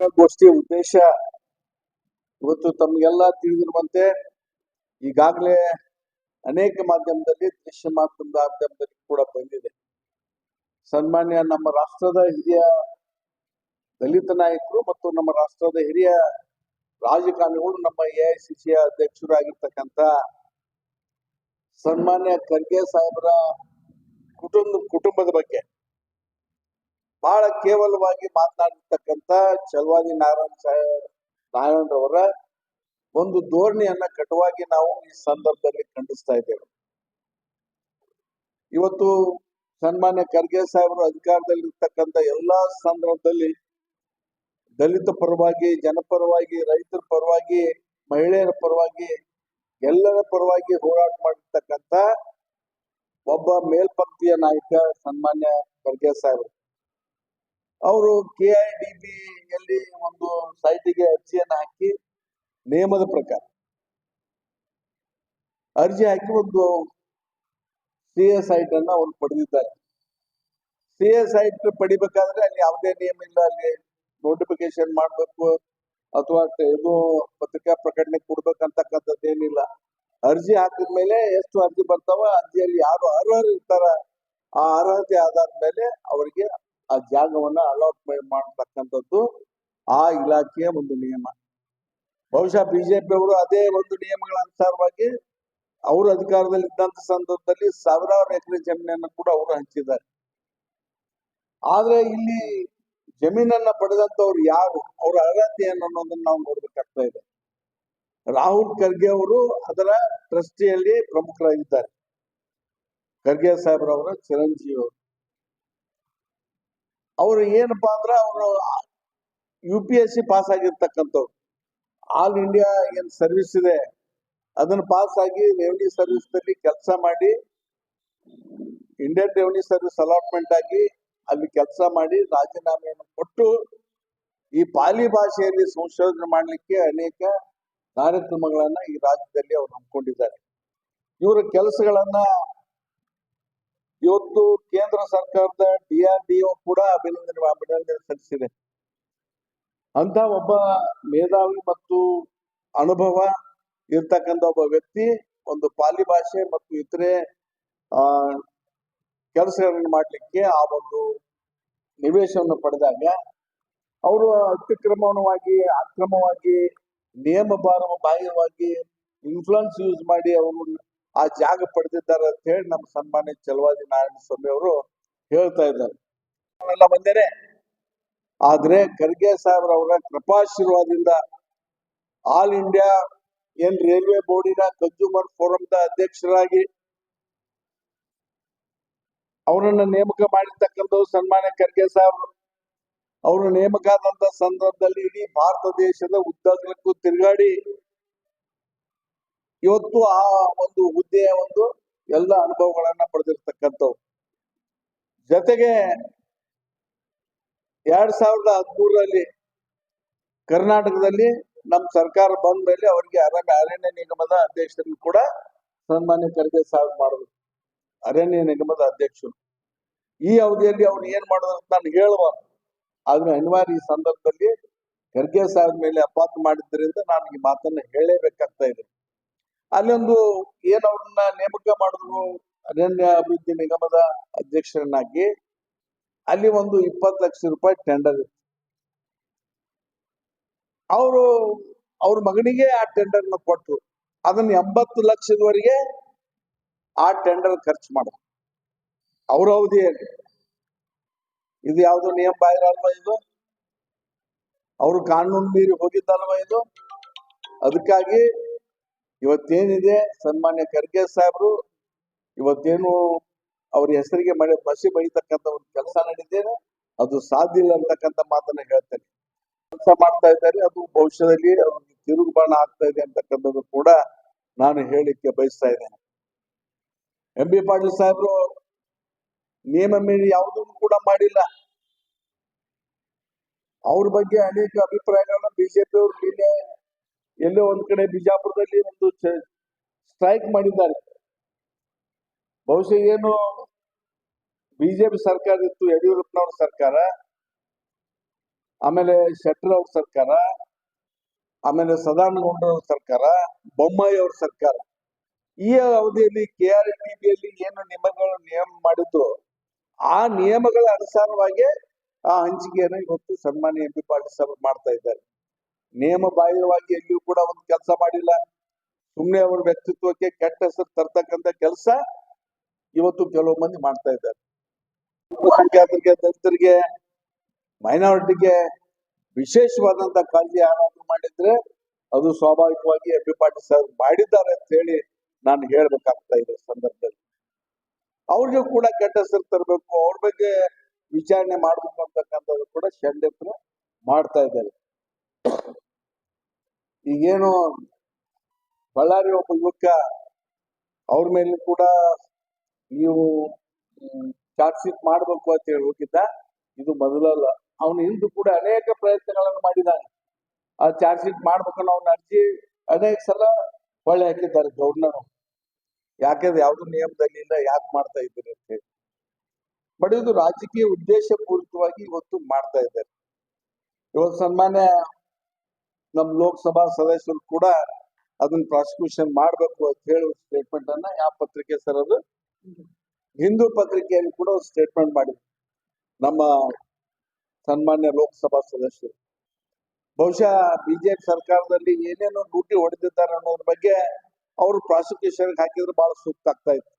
ಗೋಷ್ಠಿಯ ಉದ್ದೇಶ ಇವತ್ತು ತಮಗೆಲ್ಲ ತಿಳಿದಿರುವಂತೆ ಈಗಾಗಲೇ ಅನೇಕ ಮಾಧ್ಯಮದಲ್ಲಿ, ದೃಶ್ಯ ಮಾಧ್ಯಮದ ಮಾಧ್ಯಮದಲ್ಲಿ ಕೂಡ ಬಂದಿದೆ. ಸನ್ಮಾನ್ಯ ನಮ್ಮ ರಾಷ್ಟ್ರದ ಹಿರಿಯ ದಲಿತ ನಾಯಕರು ಮತ್ತು ನಮ್ಮ ರಾಷ್ಟ್ರದ ಹಿರಿಯ ರಾಜಕಾರಣಿಗಳು, ನಮ್ಮ ಎ ಐ ಸಿ ಸಿಯ ಅಧ್ಯಕ್ಷರಾಗಿರ್ತಕ್ಕಂತ ಸನ್ಮಾನ್ಯ ಖರ್ಗೆ ಸಾಹೇಬರ ಕುಟುಂಬ, ಕುಟುಂಬದ ಬಗ್ಗೆ ಬಹಳ ಕೇವಲವಾಗಿ ಮಾತನಾಡಿರ್ತಕ್ಕಂಥ ಚಲವಾದಿ ನಾರಾಯಣ ಸಾಹೇಬ್ ನಾರಾಯಣರವರ ಒಂದು ಧೋರಣೆಯನ್ನ ಕಟುವಾಗಿ ನಾವು ಈ ಸಂದರ್ಭದಲ್ಲಿ ಖಂಡಿಸ್ತಾ ಇದ್ದೇವೆ. ಇವತ್ತು ಸನ್ಮಾನ್ಯ ಖರ್ಗೆ ಸಾಹೇಬರು ಅಧಿಕಾರದಲ್ಲಿ ಇರ್ತಕ್ಕಂತ ಎಲ್ಲಾ ಸಂದರ್ಭದಲ್ಲಿ ದಲಿತ ಪರವಾಗಿ, ಜನಪರವಾಗಿ, ರೈತರ ಪರವಾಗಿ, ಮಹಿಳೆಯರ ಪರವಾಗಿ, ಎಲ್ಲರ ಪರವಾಗಿ ಹೋರಾಟ ಮಾಡಿರ್ತಕ್ಕಂತ ಒಬ್ಬ ಮೇಲ್ಪಂಕ್ತಿಯ ನಾಯಕ ಸನ್ಮಾನ್ಯ ಖರ್ಗೆ ಸಾಹೇಬರು. ಅವರು ಕೆ ಐ ಡಿ ಒಂದು ಸೈಟಿಗೆ ಅರ್ಜಿಯನ್ನು ಹಾಕಿ ನಿಯಮದ ಪ್ರಕಾರ ಅರ್ಜಿ ಹಾಕಿ ಒಂದು ಸಿ ಎಸ್ ಐಟ್ ಅನ್ನ ಅವ್ರು ಪಡೆದಿದ್ದಾರೆ. ಸಿ ಎಸ್ ಐಟ್ ಪಡಿಬೇಕಾದ್ರೆ ಅಲ್ಲಿ ಯಾವುದೇ ನಿಯಮ ಇಲ್ಲ. ಅಲ್ಲಿ ನೋಟಿಫಿಕೇಶನ್ ಮಾಡಬೇಕು ಅಥವಾ ಇದು ಪತ್ರಿಕಾ ಪ್ರಕಟಣೆ ಕೊಡ್ಬೇಕಂತಕ್ಕಂಥದ್ದು ಏನಿಲ್ಲ. ಅರ್ಜಿ ಹಾಕಿದ ಮೇಲೆ ಎಷ್ಟು ಅರ್ಜಿ ಬರ್ತಾವ ಅರ್ಜಿಯಲ್ಲಿ ಯಾರು ಅರ್ಹರು ಇರ್ತಾರ ಆ ಅರ್ಹತೆ ಆಧಾರದ ಮೇಲೆ ಅವರಿಗೆ ಆ ಜಾಗವನ್ನ ಅಲಾಟ್ಮೆಂಟ್ ಮಾಡತಕ್ಕಂಥದ್ದು ಆ ಇಲಾಖೆಯ ಒಂದು ನಿಯಮ. ಬಹುಶಃ ಬಿಜೆಪಿ ಅವರು ಅದೇ ಒಂದು ನಿಯಮಗಳ ಅನುಸಾರವಾಗಿ ಅವರು ಅಧಿಕಾರದಲ್ಲಿ ಇದ್ದಂತ ಸಂದರ್ಭದಲ್ಲಿ ಸಾವಿರಾರು ಎಕರೆ ಜಮೀನನ್ನು ಕೂಡ ಅವರು ಹಂಚಿದ್ದಾರೆ. ಆದ್ರೆ ಇಲ್ಲಿ ಜಮೀನನ್ನ ಪಡೆದಂತವ್ರು ಯಾರು? ಅವರ ಅರ್ಹತೆ ಏನು ಅನ್ನೋದನ್ನ ನಾವು ನೋಡ್ಬೇಕಾಗ್ತಾ ಇದೆ. ರಾಹುಲ್ ಖರ್ಗೆ ಅವರು ಅದರ ಟ್ರಸ್ಟಿಯಲ್ಲಿ ಪ್ರಮುಖರಾಗಿದ್ದಾರೆ. ಖರ್ಗೆ ಸಾಹೇಬ್ರವರ ಚಿರಂಜೀವಿ ಅವರು. ಅವರು ಏನಪ್ಪ ಅಂದ್ರೆ ಅವರು U P S C pass ಆಗಿರ್ತಕ್ಕಂಥವ್ರು. All India ಏನು ಸರ್ವಿಸ್ ಇದೆ, ಅದನ್ನ ಪಾಸ್ ಆಗಿ ರೆವಿನ್ಯೂ ಸರ್ವಿಸ್ನಲ್ಲಿ ಕೆಲಸ ಮಾಡಿ ಇಂಡಿಯನ್ ರೆವಿನ್ಯೂ ಸರ್ವಿಸ್ ಅಲಾಟ್ಮೆಂಟ್ ಆಗಿ ಅಲ್ಲಿ ಕೆಲಸ ಮಾಡಿ ರಾಜೀನಾಮೆಯನ್ನು ಕೊಟ್ಟು, ಈ ಪಾಲಿ ಭಾಷೆಯಲ್ಲಿ ಸಂಶೋಧನೆ ಮಾಡಲಿಕ್ಕೆ ಅನೇಕ ಕಾರ್ಯಕ್ರಮಗಳನ್ನ ಈ ರಾಜ್ಯದಲ್ಲಿ ಅವರು ಹಮ್ಮಿಕೊಂಡಿದ್ದಾರೆ. ಇವರ ಕೆಲಸಗಳನ್ನ ಇವತ್ತು ಕೇಂದ್ರ ಸರ್ಕಾರದ ಡಿಆರ್ಡಿಒ ಕೂಡ ಅಭಿನಂದನೆ ಅಭಿನಂದನೆ ಸಲ್ಲಿಸಿದೆ. ಅಂತ ಒಬ್ಬ ಮೇಧಾವಿ ಮತ್ತು ಅನುಭವ ಇರ್ತಕ್ಕಂಥ ಒಬ್ಬ ವ್ಯಕ್ತಿ ಒಂದು ಪಾಲಿ ಭಾಷೆ ಮತ್ತು ಇತರೆ, ಆ, ಕೆಲಸಗಳನ್ನು ಮಾಡಲಿಕ್ಕೆ ಆ ಒಂದು ನಿವೇಶವನ್ನು ಪಡೆದಾಗ ಅವರು ಅತಿಕ್ರಮಣವಾಗಿ ಅಕ್ರಮವಾಗಿ, ನಿಯಮ ಬಾರ ಬಾಹ್ಯವಾಗಿ ಇನ್ಫ್ಲುಯೆನ್ಸ್ ಯೂಸ್ ಮಾಡಿ ಅವರು ಆ ಜಾಗ ಪಡೆದಿದ್ದಾರೆ ಅಂತ ಹೇಳಿ ನಮ್ಮ ಸನ್ಮಾನ್ಯ ಚಲವಾದಿ ನಾರಾಯಣ ಸ್ವಾಮಿ ಅವರು ಹೇಳ್ತಾ ಇದ್ದಾರೆ. ಬಂದೇನೆ. ಆದ್ರೆ ಖರ್ಗೆ ಸಾಹೇಬ್ ಅವರ ಕೃಪಾಶೀರ್ವಾದದಿಂದ ಆಲ್ ಇಂಡಿಯಾ ಏನ್ ರೈಲ್ವೆ ಬೋರ್ಡಿನ ಕನ್ಸ್ಯೂಮರ್ ಫೋರಂದ ಅಧ್ಯಕ್ಷರಾಗಿ ಅವರನ್ನ ನೇಮಕ ಮಾಡಿರ್ತಕ್ಕಂಥವ್ರು ಸನ್ಮಾನ್ಯ ಖರ್ಗೆ ಸಾಹೇಬ್ ಅವರು ನೇಮಕ ಆದಂತ ಸಂದರ್ಭದಲ್ಲಿ ಇಡೀ ಭಾರತ ದೇಶದ ಉದ್ದಗಲಕ್ಕೂ ತಿರುಗಾಡಿ ಇವತ್ತು ಆ ಒಂದು ಹುದ್ದೆಯ ಒಂದು ಎಲ್ಲ ಅನುಭವಗಳನ್ನ ಪಡೆದಿರ್ತಕ್ಕಂಥವು. ಜೊತೆಗೆ ಎರಡ್ ಸಾವಿರದ ಹದಿಮೂರರಲ್ಲಿ ಕರ್ನಾಟಕದಲ್ಲಿ ನಮ್ಮ ಸರ್ಕಾರ ಬಂದ ಮೇಲೆ ಅವರಿಗೆ ಅರಣ್ಯ ಅರಣ್ಯ ನಿಗಮದ ಅಧ್ಯಕ್ಷರನ್ನು ಕೂಡ ಸನ್ಮಾನ್ಯ ಖರ್ಗೆ ಸಾಹೇಬ್ ಮಾಡಿದ್ರು. ಅರಣ್ಯ ನಿಗಮದ ಅಧ್ಯಕ್ಷರು. ಈ ಅವಧಿಯಲ್ಲಿ ಅವ್ರು ಏನ್ ಮಾಡಿದ್ರು ಅಂತ ನಾನು ಹೇಳಬಾರ್ದು ಆದ್ರೆ ಅನಿವಾರ್ಯ ಸಂದರ್ಭದಲ್ಲಿ ಖರ್ಗೆ ಸಾಹೇಬ್ ಮೇಲೆ ಅಪಾತ ಮಾಡಿದ್ರಿಂದ ನಾನು ಈ ಮಾತನ್ನ ಹೇಳಲೇಬೇಕಾಗ್ತಾ ಇದೆ. ಅಲ್ಲೊಂದು ಏನ್ ಅವ್ರನ್ನ ನೇಮಕ ಮಾಡಿದ್ರು, ಅರಣ್ಯ ಅಭಿವೃದ್ಧಿ ನಿಗಮದ ಅಧ್ಯಕ್ಷರನ್ನಾಗಿ, ಅಲ್ಲಿ ಒಂದು ಇಪ್ಪತ್ತು ಲಕ್ಷ ರೂಪಾಯಿ ಟೆಂಡರ್ ಇತ್ತು. ಅವರು, ಅವ್ರ ಮಗನಿಗೆ ಆ ಟೆಂಡರ್ನ ಕೊಟ್ಟರು ಅದನ್ನ ಎಂಬತ್ತು ಲಕ್ಷದವರೆಗೆ ಆ ಟೆಂಡರ್ ಖರ್ಚು ಮಾಡ ಅವ್ರ ಅವಧಿಯಲ್ಲಿ ಇದು ಯಾವ್ದು ನಿಯಮ ಬಾಹಿರ ಇದು? ಅವರು ಕಾನೂನು ಮೀರಿ ಹೋಗಿದ್ದಲ್ವಾ ಇದು? ಅದಕ್ಕಾಗಿ ಇವತ್ತೇನಿದೆ ಸನ್ಮಾನ್ಯ ಖರ್ಗೆ ಸಾಹೇಬರು ಇವತ್ತೇನು ಅವ್ರ ಹೆಸರಿಗೆ ಮಳೆ ಬಸಿ ಬಳಿತಕ್ಕಂತ ಒಂದು ಕೆಲಸ ನಡೀತೇನೆ, ಅದು ಸಾಧ್ಯ ಇಲ್ಲ ಅಂತಕ್ಕಂಥ ಮಾತನ್ನ ಹೇಳ್ತೇನೆ. ಕೆಲಸ ಮಾಡ್ತಾ ಇದ್ದಾರೆ, ಅದು ಭವಿಷ್ಯದಲ್ಲಿ ಅವ್ರಿಗೆ ತಿರುಗುಬಾಣ ಆಗ್ತಾ ಇದೆ ಅಂತಕ್ಕಂಥದ್ದು ಕೂಡ ನಾನು ಹೇಳಿಕ್ಕೆ ಬಯಸ್ತಾ ಇದ್ದೇನೆ. ಎಂ ಬಿ ಪಾಟೀಲ್ ಸಾಹೇಬರು ನಿಯಮ ಮೀರಿ ಯಾವುದನ್ನು ಕೂಡ ಮಾಡಿಲ್ಲ. ಅವ್ರ ಬಗ್ಗೆ ಅನೇಕ ಅಭಿಪ್ರಾಯಗಳನ್ನ ಬಿಜೆಪಿ ಅವರು ನಿನ್ನೆ ಎಲ್ಲೋ ಒಂದ್ ಕಡೆ ಬಿಜಾಪುರದಲ್ಲಿ ಒಂದು ಸ್ಟ್ರೈಕ್ ಮಾಡಿದ್ದಾರೆ. ಬಹುಶಃ ಏನು ಬಿಜೆಪಿ ಸರ್ಕಾರ ಇತ್ತು, ಯಡಿಯೂರಪ್ಪನವ್ರ ಸರ್ಕಾರ, ಆಮೇಲೆ ಶೆಟ್ಟರ್ ಅವ್ರ ಸರ್ಕಾರ, ಆಮೇಲೆ ಸದಾನಗೌಡ ಅವ್ರ ಸರ್ಕಾರ, ಬೊಮ್ಮಾಯಿ ಅವ್ರ ಸರ್ಕಾರ. ಈ ಅವಧಿಯಲ್ಲಿ ಕೆ ಆರ್ ಯಲ್ಲಿ ಏನು ನಿಯಮಗಳು ನಿಯಮ ಮಾಡಿದ್ದು, ಆ ನಿಯಮಗಳ ಅನುಸಾರವಾಗಿ ಆ ಹಂಚಿಕೆಯನ್ನು ಇವತ್ತು ಸನ್ಮಾನ್ಯ ಎಂ ಪಿ ಪಾಟೀಲ್ ಸಾಹೇಬ್ ಮಾಡ್ತಾ ಇದ್ದಾರೆ. ನಿಯಮ ಬಾಹಿರವಾಗಿ ಎಲ್ಲಿಯೂ ಕೂಡ ಒಂದು ಕೆಲಸ ಮಾಡಿಲ್ಲ. ಸುಮ್ಮನೆ ಅವರ ವ್ಯಕ್ತಿತ್ವಕ್ಕೆ ಕೆಟ್ಟ ಹೆಸರು ತರ್ತಕ್ಕಂಥ ಕೆಲಸ ಇವತ್ತು ಕೆಲವು ಮಂದಿ ಮಾಡ್ತಾ ಇದ್ದಾರೆ. ಅಲ್ಪಸಂಖ್ಯಾತರಿಗೆ ದಲಿತರಿಗೆ, ಮೈನಾರಿಟಿಗೆ ವಿಶೇಷವಾದಂತ ಕಾಳಜಿ ಯಾರಾದ್ರೂ ಮಾಡಿದ್ರೆ ಅದು ಸ್ವಾಭಾವಿಕವಾಗಿ ಎಂ ಪಿ ಪಾಟೀಲ್ ಸರ್ ಮಾಡಿದ್ದಾರೆ ಅಂತ ಹೇಳಿ ನಾನು ಹೇಳ್ಬೇಕಾಗ್ತಾ ಇದೆ ಸಂದರ್ಭದಲ್ಲಿ. ಅವ್ರಿಗೂ ಕೂಡ ಕೆಟ್ಟ ಹೆಸರು ತರಬೇಕು. ಅವ್ರ ಬಗ್ಗೆ ವಿಚಾರಣೆ ಮಾಡ್ಬೇಕು ಅಂತಕ್ಕಂಥದ್ದು ಕೂಡ ಷಡ್ಯಂತ್ರ ಮಾಡ್ತಾ ಇದ್ದಾರೆ. ಈಗೇನು ಬಳ್ಳಾರಿ ಒಬ್ಬ ಯುವಕ ಅವ್ರ ಮೇಲೆ ಕೂಡ ನೀವು ಚಾರ್ಜ್ ಶೀಟ್ ಮಾಡ್ಬೇಕು ಅಂತ ಹೇಳಿ ಹೋಗಿದ್ದ. ಇದು ಮೊದಲಲ್ಲ. ಅವನು ಹಿಂದೂ ಕೂಡ ಅನೇಕ ಪ್ರಯತ್ನಗಳನ್ನು ಮಾಡಿದ್ದಾನೆ ಆ ಚಾರ್ಜ್ ಶೀಟ್ ಮಾಡ್ಬೇಕನ್ನೋ ಅವನ ಅರ್ಜಿ ಅನೇಕ ಸಲ ಹೊಳೆ ಹಾಕಿದ್ದಾರೆ ಗೌರ್ನರ್ ಯಾಕಂದ್ರೆ ಯಾವ್ದು ನಿಯಮದಲ್ಲಿ ಇಲ್ಲ, ಯಾಕೆ ಮಾಡ್ತಾ ಇದ್ದೀರಿ ಅಂತ ಹೇಳಿ. ಬಟ್ ಇದು ರಾಜಕೀಯ ಉದ್ದೇಶ ಪೂರಿತವಾಗಿ ಇವತ್ತು ಮಾಡ್ತಾ ಇದ್ದಾರೆ. ಇವತ್ತು ಸನ್ಮಾನ್ಯ ನಮ್ಮ ಲೋಕಸಭಾ ಸದಸ್ಯರು ಕೂಡ ಅದನ್ನ ಪ್ರಾಸಿಕ್ಯೂಷನ್ ಮಾಡ್ಬೇಕು ಅಂತ ಹೇಳಿ ಸ್ಟೇಟ್ಮೆಂಟ್ ಅನ್ನ ಯಾವ ಪತ್ರಿಕೆ ಸರ್ ಅದು? ಹಿಂದೂ ಪತ್ರಿಕೆಯಲ್ಲಿ ಕೂಡ ಸ್ಟೇಟ್ಮೆಂಟ್ ಮಾಡಿದ್ರು. ನಮ್ಮ ಸನ್ಮಾನ್ಯ ಲೋಕಸಭಾ ಸದಸ್ಯರು. ಬಹುಶಃ ಬಿಜೆಪಿ ಸರ್ಕಾರದಲ್ಲಿ ಏನೇನೋ ಲೂಟಿ ಹೊಡೆದಿದ್ದಾರೆ ಅನ್ನೋದ್ರ ಬಗ್ಗೆ ಅವರು ಪ್ರಾಸಿಕ್ಯೂಷನ್ ಹಾಕಿದ್ರೆ ಬಹಳ ಸೂಕ್ತ ಆಗ್ತಾ ಇತ್ತು.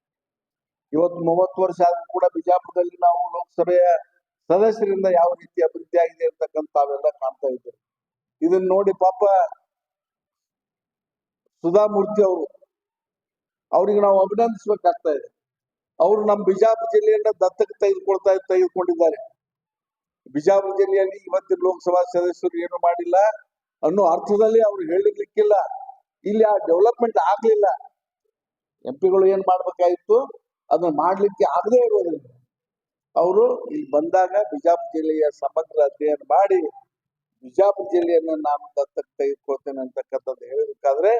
ಇವತ್ತು ಮೂವತ್ತು ವರ್ಷ ಆದ್ರೂ ಕೂಡ ಬಿಜಾಪುರದಲ್ಲಿ ನಾವು ಲೋಕಸಭೆಯ ಸದಸ್ಯರಿಂದ ಯಾವ ರೀತಿ ಅಭಿವೃದ್ಧಿ ಆಗಿದೆ ಅಂತಕ್ಕಂಥ ತಾವೆಲ್ಲ ಕಾಣ್ತಾ ಇದ್ದೇವೆ. ಇದನ್ನ ನೋಡಿ ಪಾಪ ಸುಧಾಮೂರ್ತಿ ಅವರು. ಅವ್ರಿಗೆ ನಾವು ಅಭಿನಂದಿಸ್ಬೇಕಾಗ್ತಾ ಇದೆ. ಅವರು ನಮ್ಮ ಬಿಜಾಪುರ ಜಿಲ್ಲೆಯನ್ನ ದತ್ತಕ್ಕೆ ತೆಗೆದುಕೊಳ್ತಾ ತೆಗೆದುಕೊಂಡಿದ್ದಾರೆ. ಬಿಜಾಪುರ ಜಿಲ್ಲೆಯಲ್ಲಿ ಇವತ್ತಿನ ಲೋಕಸಭಾ ಸದಸ್ಯರು ಏನು ಮಾಡಿಲ್ಲ ಅನ್ನೋ ಅರ್ಥದಲ್ಲಿ ಅವ್ರು ಹೇಳಿರ್ಲಿಕ್ಕಿಲ್ಲ. ಇಲ್ಲಿ ಆ ಡೆವಲಪ್ಮೆಂಟ್ ಆಗ್ಲಿಲ್ಲ. ಎಂ ಪಿಗಳು ಏನ್ ಮಾಡ್ಬೇಕಾಗಿತ್ತು? ಅದನ್ನ ಮಾಡ್ಲಿಕ್ಕೆ ಆಗದೇ ಇರೋದ್ರಿಂದ. ಅವರು ಇಲ್ಲಿ ಬಂದಾಗ ಬಿಜಾಪುರ ಜಿಲ್ಲೆಯ ಸಮಗ್ರ ಅಧ್ಯಯನ ಮಾಡಿ ಬಿಜಾಪುರ ಜಿಲ್ಲೆಯನ್ನ ನಾನು ದತ್ತಕ್ಕೆ ತೆಗೆದುಕೊಳ್ತೇನೆ ಅಂತಕ್ಕಂಥದ್ದು ಹೇಳಬೇಕಾದ್ರೆ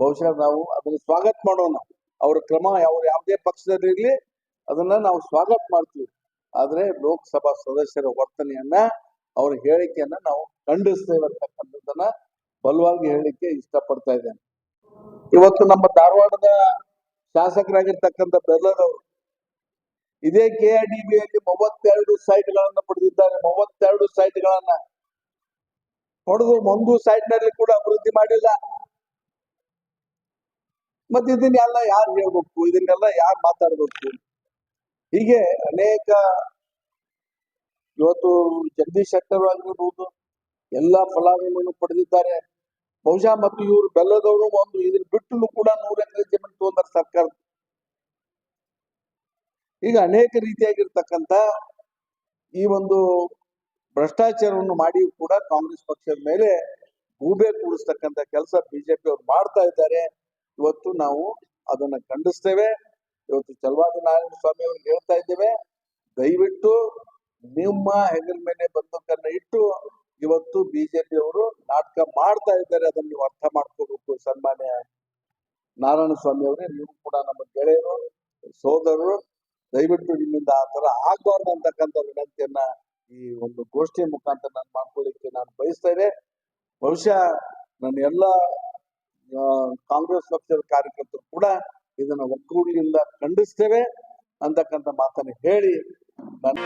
ಬಹುಶಃ ನಾವು ಅದನ್ನ ಸ್ವಾಗತ ಮಾಡೋಣ. ಅವ್ರ ಕ್ರಮ ಅವ್ರ ಯಾವುದೇ ಪಕ್ಷದಲ್ಲಿರ್ಲಿ ಅದನ್ನ ನಾವು ಸ್ವಾಗತ ಮಾಡ್ತೀವಿ. ಆದ್ರೆ ಲೋಕಸಭಾ ಸದಸ್ಯರ ವರ್ತನೆಯನ್ನ, ಅವ್ರ ಹೇಳಿಕೆಯನ್ನ ನಾವು ಖಂಡಿಸ್ತೇವೆ ಅಂತಕ್ಕಂಥದ್ದನ್ನ ಬಲವಾಗಿ ಹೇಳಲಿಕ್ಕೆ ಇಷ್ಟಪಡ್ತಾ ಇದ್ದೇನೆ. ಇವತ್ತು ನಮ್ಮ ಧಾರವಾಡದ ಶಾಸಕರಾಗಿರ್ತಕ್ಕಂಥ ಬೆಲ್ಲದವರು, ಇದೇ ಕೆ ಆರ್ ಡಿ ಬಿಯಲ್ಲಿ ಮೂವತ್ತೆರಡು ಸೈಟ್ಗಳನ್ನ ಪಡೆದಿದ್ದಾರೆ ಮೂವತ್ತೆರಡು ಸೈಟ್ಗಳನ್ನ ಪಡೆದು ಒಂದು ಸೈಟ್ನಲ್ಲಿ ಕೂಡ ಅಭಿವೃದ್ಧಿ ಮಾಡಿಲ್ಲ. ಮತ್ತೆ ಇದನ್ನೆಲ್ಲ ಯಾರು ಹೇಳ್ಬೇಕು? ಇದನ್ನೆಲ್ಲ ಯಾರು ಮಾತಾಡ್ಬೇಕು? ಹೀಗೆ ಅನೇಕ ಇವತ್ತು ಜಗದೀಶ್ ಶೆಟ್ಟರ್ ಆಗಿರ್ಬೋದು, ಎಲ್ಲ ಫಲಾನುಭವಿಗಳನ್ನು ಪಡೆದಿದ್ದಾರೆ. ಬಹುಶಃ ಮತ್ತು ಇವರು ಬೆಲ್ಲದವರು ಒಂದು ಇದನ್ನ ಬಿಟ್ಟಲು ಕೂಡ ನೂರ ಎಂಗೇಜ್ಮೆಂಟ್ ತಗೊಂಡಾರ ಸರ್ಕಾರ. ಈಗ ಅನೇಕ ರೀತಿಯಾಗಿರ್ತಕ್ಕಂಥ ಈ ಒಂದು ಭ್ರಷ್ಟಾಚಾರವನ್ನು ಮಾಡಿ ಕೂಡ ಕಾಂಗ್ರೆಸ್ ಪಕ್ಷದ ಮೇಲೆ ಗೂಬೆ ಕೂಡಿಸ್ತಕ್ಕಂಥ ಕೆಲಸ ಬಿಜೆಪಿ ಅವರು ಮಾಡ್ತಾ ಇದ್ದಾರೆ. ಇವತ್ತು ನಾವು ಅದನ್ನ ಖಂಡಿಸ್ತೇವೆ. ಇವತ್ತು ಚಲವಾದಿ ನಾರಾಯಣ ಸ್ವಾಮಿ ಅವ್ರಿಗೆ ಹೇಳ್ತಾ ಇದ್ದೇವೆ. ದಯವಿಟ್ಟು ನಿಮ್ಮ ಹೆಗಲ ಮೇಲೆ ಬಂದೂಕನ್ನ ಇಟ್ಟು ಇವತ್ತು ಬಿಜೆಪಿ ಅವರು ನಾಟಕ ಮಾಡ್ತಾ ಇದ್ದಾರೆ. ಅದನ್ನ ನೀವು ಅರ್ಥ ಮಾಡ್ಕೋಬೇಕು. ಸನ್ಮಾನ್ಯ ನಾರಾಯಣ ಸ್ವಾಮಿ ಅವರೇ, ನೀವು ಕೂಡ ನಮ್ಮ ಗೆಳೆಯರು, ಸೋದರರು, ದಯವಿಟ್ಟು ನಿಮ್ಮಿಂದ ಆ ತರ ಆಗ್ಬಾರ್ದು ಅಂತಕ್ಕಂಥ ವಿನಂತಿಯನ್ನ ಈ ಒಂದು ಗೋಷ್ಠಿಯ ಮುಖಾಂತರ ನಾನು ಮಾಡ್ಕೊಳ್ಳಿಕ್ಕೆ ನಾನು ಬಯಸ್ತೇನೆ ಬಹುಶಃ ನನ್ನ ಎಲ್ಲ ಕಾಂಗ್ರೆಸ್ ಪಕ್ಷದ ಕಾರ್ಯಕರ್ತರು ಕೂಡ ಇದನ್ನ ಒಕ್ಕೂರಿನಿಂದ ಖಂಡಿಸ್ತೇವೆ ಅಂತಕ್ಕಂಥ ಮಾತನ್ನು ಹೇಳಿ ನಾನು